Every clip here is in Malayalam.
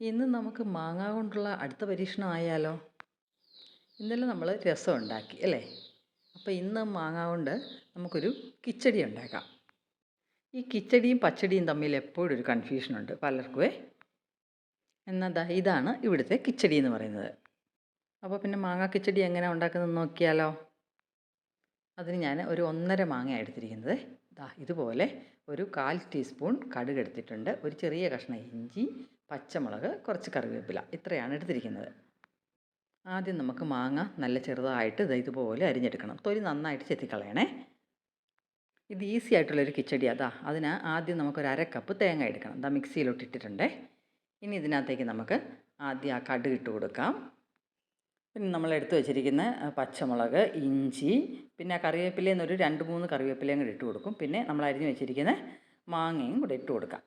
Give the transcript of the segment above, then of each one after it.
ഇന്ന് നമുക്ക് മാങ്ങ കൊണ്ടുള്ള അടുത്ത പരീക്ഷണം ആയാലോ? ഇന്നലെ നമ്മൾ രസം ഉണ്ടാക്കി അല്ലേ? അപ്പോൾ ഇന്ന് മാങ്ങ കൊണ്ട് നമുക്കൊരു കിച്ചടി ഉണ്ടാക്കാം. ഈ കിച്ചടിയും പച്ചടിയും തമ്മിൽ എപ്പോഴും ഒരു കൺഫ്യൂഷനുണ്ട് പലർക്കുമേ എന്നതാ ഇതാണ് ഇവിടുത്തെ കിച്ചടി എന്ന് പറയുന്നത്. അപ്പോൾ പിന്നെ മാങ്ങ കിച്ചടി എങ്ങനെ ഉണ്ടാക്കുന്നത് നോക്കിയാലോ? അതിന് ഞാൻ ഒരു ഒന്നര മാങ്ങ എടുത്തിരിക്കുന്നത്. ദാ ഇതുപോലെ ഒരു കാൽ ടീസ്പൂൺ കടുക് എടുത്തിട്ടുണ്ട്. ഒരു ചെറിയ കഷ്ണം ഇഞ്ചി പച്ചമുളക് കുറച്ച് കറിവേപ്പില. ഇത്രയാണ് എടുത്തിരിക്കുന്നത്. ആദ്യം നമുക്ക് മാങ്ങ നല്ല ചെറുതായിട്ട് ഇത് ഇതുപോലെ അരിഞ്ഞെടുക്കണം. തൊലി നന്നായിട്ട് ചെത്തിക്കളയണേ. ഇത് ഈസി ആയിട്ടുള്ളൊരു കിച്ചടി അതാ അതിന് ആദ്യം നമുക്കൊരു അര കപ്പ് തേങ്ങ എടുക്കണം. അതാ മിക്സിയിലോട്ട് ഇട്ടിട്ടുണ്ടേ ഇനി ഇതിനകത്തേക്ക് നമുക്ക് ആദ്യം ആ കടുക് ഇട്ട് കൊടുക്കാം. പിന്നെ നമ്മൾ എടുത്തു വെച്ചിരിക്കുന്ന പച്ചമുളക് ഇഞ്ചി പിന്നെ കറിവേപ്പിലയിൽ ഒരു രണ്ട് മൂന്ന് കറിവേപ്പിലയും കൂടി ഇട്ട് കൊടുക്കും. പിന്നെ നമ്മൾ അരിഞ്ഞു വെച്ചിരിക്കുന്ന മാങ്ങയും കൂടെ ഇട്ട് കൊടുക്കാം.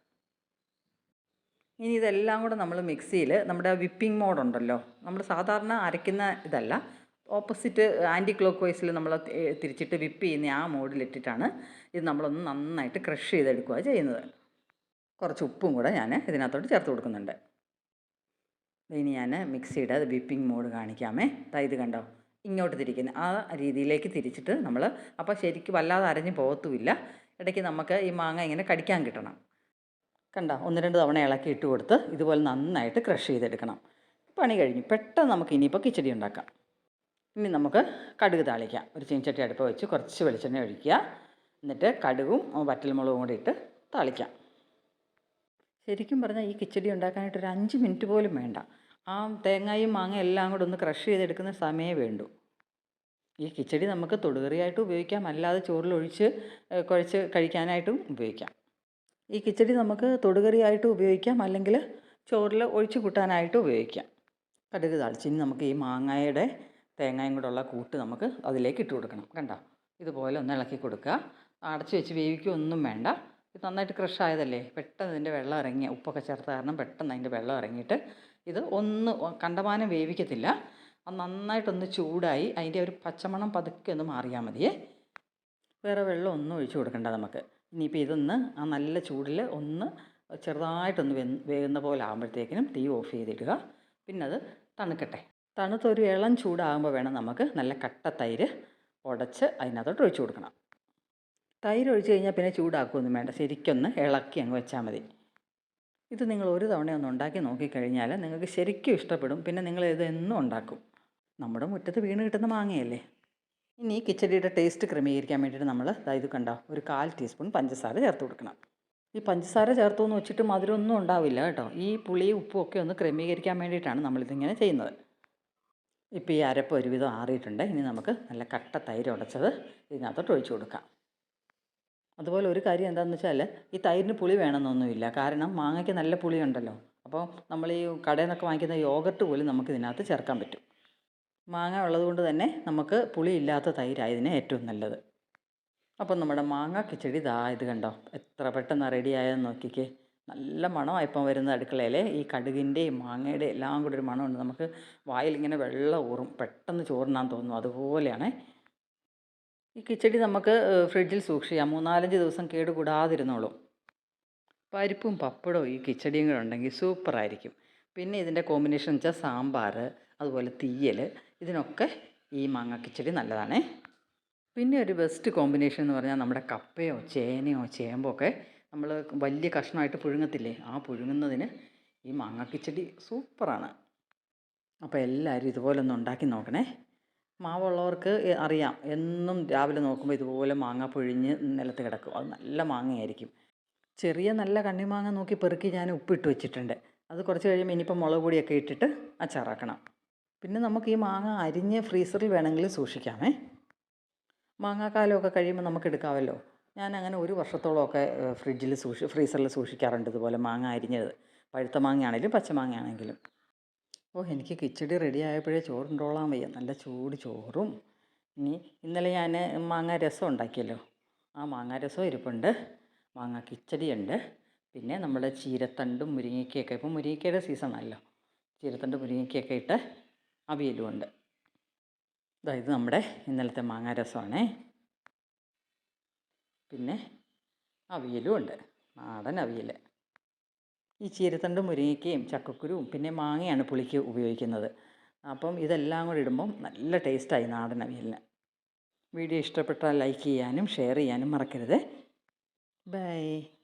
ഇനി ഇതെല്ലാം കൂടെ നമ്മൾ മിക്സിയിൽ നമ്മുടെ വിപ്പിംഗ് മോഡുണ്ടല്ലോ നമ്മൾ സാധാരണ അരയ്ക്കുന്ന ഇതല്ല ഓപ്പോസിറ്റ് ആന്റി ക്ലോക്ക് വൈസിൽ നമ്മൾ തിരിച്ചിട്ട് വിപ്പ് ചെയ്യുന്ന ആ മോഡിലിട്ടിട്ടാണ് ഇത് നമ്മളൊന്ന് നന്നായിട്ട് ക്രഷ് ചെയ്തെടുക്കുക ചെയ്യുന്നത്. കുറച്ച് ഉപ്പും കൂടെ ഞാൻ ഇതിനകത്തോട്ട് ചേർത്ത് കൊടുക്കുന്നുണ്ട്. ഇനി ഞാൻ മിക്സിയുടെ അത് വിപ്പിംഗ് മോഡ് കാണിക്കാമേ. ദാ ഇത് കണ്ടോ? ഇങ്ങോട്ട് തിരിക്കുന്നത് ആ രീതിയിലേക്ക് തിരിച്ചിട്ട് നമ്മൾ അപ്പോൾ ശരിക്കും വല്ലാതെ അരഞ്ഞ് പോകത്തുമില്ല. ഇടയ്ക്ക് നമുക്ക് ഈ മാങ്ങ ഇങ്ങനെ കടിക്കാൻ കിട്ടണം. കണ്ട? ഒന്ന് രണ്ട് തവണ ഇളക്കി ഇട്ട് കൊടുത്ത് ഇതുപോലെ നന്നായിട്ട് ക്രഷ് ചെയ്തെടുക്കണം. പണി കഴിഞ്ഞു. പെട്ടെന്ന് നമുക്ക് ഇനിയിപ്പോൾ കിച്ചടി ഉണ്ടാക്കാം. ഇനി നമുക്ക് കടുക് താളിക്കാം. ഒരു ചീനച്ചട്ടി അടുപ്പ് വെച്ച് കുറച്ച് വെളിച്ചെണ്ണ ഒഴിക്കുക. എന്നിട്ട് കടുകും വറ്റൽമുളകും കൂടി ഇട്ട് താളിക്കാം. ശരിക്കും പറഞ്ഞാൽ ഈ കിച്ചടി ഉണ്ടാക്കാനായിട്ട് ഒരു അഞ്ച് മിനിറ്റ് പോലും വേണ്ട. ആ തേങ്ങയും മാങ്ങ എല്ലാം കൂടെ ഒന്ന് ക്രഷ് ചെയ്തെടുക്കുന്ന സമയമേ വേണ്ടു. ഈ കിച്ചടി നമുക്ക് തൊടുകറിയായിട്ട് ഉപയോഗിക്കാം. അല്ലാതെ ചോറിലൊഴിച്ച് കുഴച്ച് കഴിക്കാനായിട്ടും ഉപയോഗിക്കാം. ഈ കിച്ചടി നമുക്ക് തൊടുകറിയായിട്ട് ഉപയോഗിക്കാം. അല്ലെങ്കിൽ ചോറിൽ ഒഴിച്ച് കൂട്ടാനായിട്ട് ഉപയോഗിക്കാം. കടുക് താളിച്ച് ഇനി നമുക്ക് ഈ മാങ്ങയുടെ തേങ്ങയും കൂടെ ഉള്ള കൂട്ട് നമുക്ക് അതിലേക്ക് ഇട്ട് കൊടുക്കണം. കണ്ടോ? ഇതുപോലെ ഒന്ന് ഇളക്കി കൊടുക്കുക. അടച്ചു വെച്ച് വേവിക്കുകയൊന്നും വേണ്ട. ഇത് നന്നായിട്ട് ക്രഷ് ആയതല്ലേ? പെട്ടെന്ന് ഇതിന്റെ വെള്ളം ഇറങ്ങിയ ഉപ്പൊക്കെ ചേർത്ത കാരണം പെട്ടെന്ന് അതിന്റെ വെള്ളം ഇറങ്ങിയിട്ട് ഇത് ഒന്ന് കണ്ടമാനം വേവിക്കത്തില്ല. അത് നന്നായിട്ടൊന്ന് ചൂടായി അതിന്റെ ഒരു പച്ചമണം പതുക്കെ ഒന്ന് മാറിയാൽ മതിയേ. വേറെ വെള്ളം ഒന്നും ഒഴിച്ചു കൊടുക്കണ്ട നമുക്ക്. ഇനിയിപ്പോൾ ഇതൊന്ന് ആ നല്ല ചൂടിൽ ഒന്ന് ചെറുതായിട്ടൊന്ന് വെ വേകുന്ന പോലെ ആകുമ്പോഴത്തേക്കിനും തീ ഓഫ് ചെയ്തിടുക. പിന്നെ അത് തണുക്കട്ടെ. തണുത്തൊരു ഇളം ചൂടാകുമ്പോൾ വേണം നമുക്ക് നല്ല കട്ട തൈര് ഉടച്ച് അതിനകത്തോട്ട് ഒഴിച്ചു കൊടുക്കണം. തൈര് ഒഴിച്ച് കഴിഞ്ഞാൽ പിന്നെ ചൂടാക്കുകയൊന്നും വേണ്ട. ശരിക്കൊന്ന് ഇളക്കി അങ്ങ് വെച്ചാൽ മതി. ഇത് നിങ്ങൾ ഒരു തവണ ഒന്ന് ഉണ്ടാക്കി നോക്കിക്കഴിഞ്ഞാൽ നിങ്ങൾക്ക് ശരിക്കും ഇഷ്ടപ്പെടും. പിന്നെ നിങ്ങൾ ഇത് എന്നും ഉണ്ടാക്കും. നമ്മുടെ മുറ്റത്ത് വീണ് കിട്ടുന്ന മാങ്ങയല്ലേ? ഇനി കിച്ചടിയുടെ ടേസ്റ്റ് ക്രമീകരിക്കാൻ വേണ്ടിയിട്ട് നമ്മൾ ഇത് കണ്ടോ? ഒരു കാൽ ടീസ്പൂൺ പഞ്ചസാര ചേർത്ത് കൊടുക്കണം. ഈ പഞ്ചസാര ചേർത്തു എന്ന് വെച്ചിട്ട് മധുരമൊന്നും ഉണ്ടാവില്ല കേട്ടോ. ഈ പുളി ഉപ്പും ഒക്കെ ഒന്ന് ക്രമീകരിക്കാൻ വേണ്ടിയിട്ടാണ് നമ്മളിതിങ്ങനെ ചെയ്യുന്നത്. ഇപ്പോൾ ഈ അരപ്പ് ഒരുവിധം ആറിയിട്ടുണ്ട്. ഇനി നമുക്ക് നല്ല കട്ട തൈര് ഉടച്ചത് ഇതിനകത്തോട്ട് ഒഴിച്ചു കൊടുക്കാം. അതുപോലെ ഒരു കാര്യം എന്താണെന്ന് വെച്ചാൽ ഈ തൈരിന് പുളി വേണമെന്നൊന്നുമില്ല. കാരണം മാങ്ങയ്ക്ക് നല്ല പുളിയുണ്ടല്ലോ. അപ്പോൾ നമ്മൾ ഈ കടയിൽ നിന്നൊക്കെ വാങ്ങിക്കുന്ന യോഗർട്ട് പോലും നമുക്ക് ഇതിനകത്ത് ചേർക്കാൻ പറ്റും. മാങ്ങ ഉള്ളതുകൊണ്ട് തന്നെ നമുക്ക് പുളി ഇല്ലാത്ത തൈരായതിന് ഏറ്റവും നല്ലത്. അപ്പം നമ്മുടെ മാങ്ങ കിച്ചടി ദാ ഇത് കണ്ടോ? എത്ര പെട്ടെന്ന് റെഡിയായെന്ന് നോക്കിക്കേ. നല്ല മണമാണ് ഇപ്പം വരുന്നത് അടുക്കളയിൽ ഈ കടുകിന്റെയും മാങ്ങയുടെയും എല്ലാം കൂടി ഒരു മണമുണ്ട്. നമുക്ക് വായിൽ ഇങ്ങനെ വെള്ളം ഊറും. പെട്ടെന്ന് ചോറിനാൻ തോന്നും. അതുപോലെയാണേ ഈ കിച്ചടി നമുക്ക് ഫ്രിഡ്ജിൽ സൂക്ഷിക്കാം. മൂന്നാലഞ്ച് ദിവസം കേടുകൂടാതിരുന്നോളും. പരിപ്പും പപ്പടവും ഈ കിച്ചടിയും കൂടെ ഉണ്ടെങ്കിൽ സൂപ്പറായിരിക്കും. പിന്നെ ഇതിന്റെ കോമ്പിനേഷൻ വെച്ചാൽ സാമ്പാർ അതുപോലെ തീയൽ ഇതിനൊക്കെ ഈ മാങ്ങ കിച്ചടി നല്ലതാണേ. പിന്നെ ഒരു ബെസ്റ്റ് കോമ്പിനേഷൻ എന്ന് പറഞ്ഞാൽ നമ്മുടെ കപ്പയോ ചേനയോ ചേമ്പോ ഒക്കെ നമ്മൾ വലിയ കഷ്ണമായിട്ട് പുഴുങ്ങത്തില്ലേ? ആ പുഴുങ്ങുന്നതിന് ഈ മാങ്ങ കിച്ചടി സൂപ്പറാണ്. അപ്പോൾ എല്ലാവരും ഇതുപോലെ ഒന്ന് ഉണ്ടാക്കി നോക്കണേ. മാവുള്ളവർക്ക് അറിയാം. എന്നും രാവിലെ നോക്കുമ്പോൾ ഇതുപോലെ മാങ്ങ പൊഴിഞ്ഞ് നിലത്ത് കിടക്കും. അത് നല്ല മാങ്ങയായിരിക്കും. ചെറിയ നല്ല കണ്ണിമാങ്ങ നോക്കി പെറുക്കി ഞാൻ ഉപ്പിട്ട് വെച്ചിട്ടുണ്ട്. അത് കുറച്ച് കഴിയുമ്പോൾ ഇനിയിപ്പോൾ മുളക് പൊടിയൊക്കെ ഇട്ടിട്ട് അച്ചാറാക്കണം. പിന്നെ നമുക്ക് ഈ മാങ്ങ അരിഞ്ഞ് ഫ്രീസറിൽ വേണമെങ്കിൽ സൂക്ഷിക്കാമേ. മാങ്ങാക്കാലമൊക്കെ കഴിയുമ്പോൾ നമുക്ക് എടുക്കാമല്ലോ. ഞാൻ അങ്ങനെ ഒരു വർഷത്തോളമൊക്കെ ഫ്രിഡ്ജിൽ സൂക്ഷി ഫ്രീസറിൽ സൂക്ഷിക്കാറുണ്ട് ഇതുപോലെ മാങ്ങ അരിഞ്ഞത്. പഴുത്ത മാങ്ങയാണെങ്കിലും പച്ചമാങ്ങയാണെങ്കിലും ഓ എനിക്ക് കിച്ചടി റെഡി ആയപ്പോഴേ ചോറുണ്ടോളാൻ വയ്യ. നല്ല ചൂട് ചോറും. ഇനി ഇന്നലെ ഞാൻ മാങ്ങ രസം ഉണ്ടാക്കിയല്ലോ. ആ മാങ്ങ രസം ഇരിപ്പുണ്ട്. മാങ്ങ കിച്ചടിയുണ്ട്. പിന്നെ നമ്മുടെ ചീരത്തണ്ടും മുരിങ്ങയ്ക്കയൊക്കെ. ഇപ്പം മുരിങ്ങയ്ക്കയുടെ സീസണല്ലോ ചീരത്തണ്ട് മുരിങ്ങയ്ക്കയൊക്കെ ഇട്ട് അവിയലും ഉണ്ട് ഇത് നമ്മുടെ ഇന്നലത്തെ മാങ്ങ രസമാണേ. പിന്നെ അവിയലും ഉണ്ട് നാടൻ അവിയൽ ഈ ചീരത്തണ്ട് മുരിങ്ങയ്ക്കയും ചക്കക്കുരുവും പിന്നെ മാങ്ങയാണ് പുളിക്ക് ഉപയോഗിക്കുന്നത്. അപ്പം ഇതെല്ലാം കൂടി ഇടുമ്പം നല്ല ടേസ്റ്റായി നാടൻ അവിയലിന്. വീഡിയോ ഇഷ്ടപ്പെട്ടാൽ ലൈക്ക് ചെയ്യാനും ഷെയർ ചെയ്യാനും മറക്കരുത്. ബൈ.